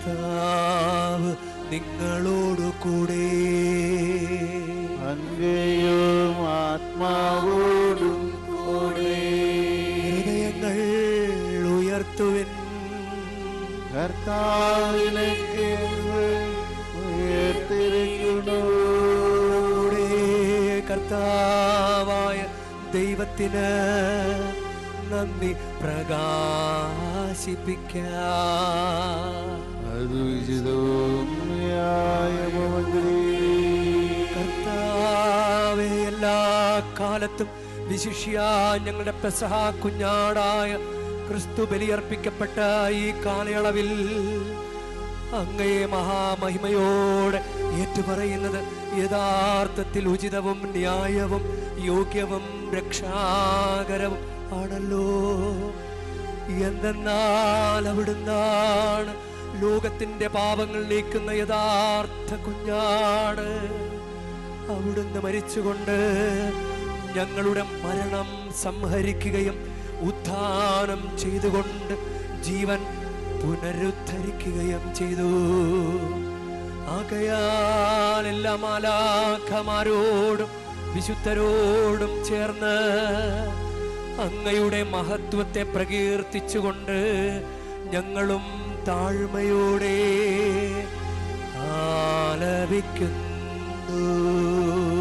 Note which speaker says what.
Speaker 1: കർത്താവ് നിങ്ങളോടു കൂടെ.
Speaker 2: അങ്ങയും ആത്മാവോടും കൂടെ.
Speaker 1: ഹൃദയങ്ങൾ ഉയർത്തുവൻ.
Speaker 2: കർത്താവിലേക്ക് ഉയർത്തിരിക്കുന്നു.
Speaker 1: കർത്താവായ ദൈവത്തിന് നന്ദി പ്രകാശിപ്പിക്കാം. കാലത്തും വിശിഷ്യ ഞങ്ങളുടെ പെസഹ കുഞ്ഞാടായ ക്രിസ്തു ബലിയർപ്പിക്കപ്പെട്ട ഈ കാലയളവിൽ അങ്ങയെ മഹാമഹിമയോടെ ഏറ്റുപറയുന്നത് യഥാർത്ഥത്തിൽ ഉചിതവും ന്യായവും യോഗ്യവും രക്ഷാകരവും ആണല്ലോ. എന്തെന്നാൽ അവിടുന്നാണ് ലോകത്തിന്റെ പാപങ്ങൾ നീക്കുന്ന യഥാർത്ഥ കുഞ്ഞാട്. അവിടുന്ന് മരിച്ചുകൊണ്ട് ഞങ്ങളുടെ മരണം സംഹരിക്കുകയും ഉത്ഥാനം ചെയ്തുകൊണ്ട് ജീവൻ പുനരുദ്ധരിക്കുകയും ചെയ്തു. ആകയാൽ എല്ലാ മാലാഖമാരോടും വിശുദ്ധരോടും ചേർന്ന് അങ്ങയുടെ മഹത്വത്തെ പ്രകീർത്തിച്ചുകൊണ്ട് ഞങ്ങളും താഴ്മയോടെ ആലപിക്കുന്നു. Ooh.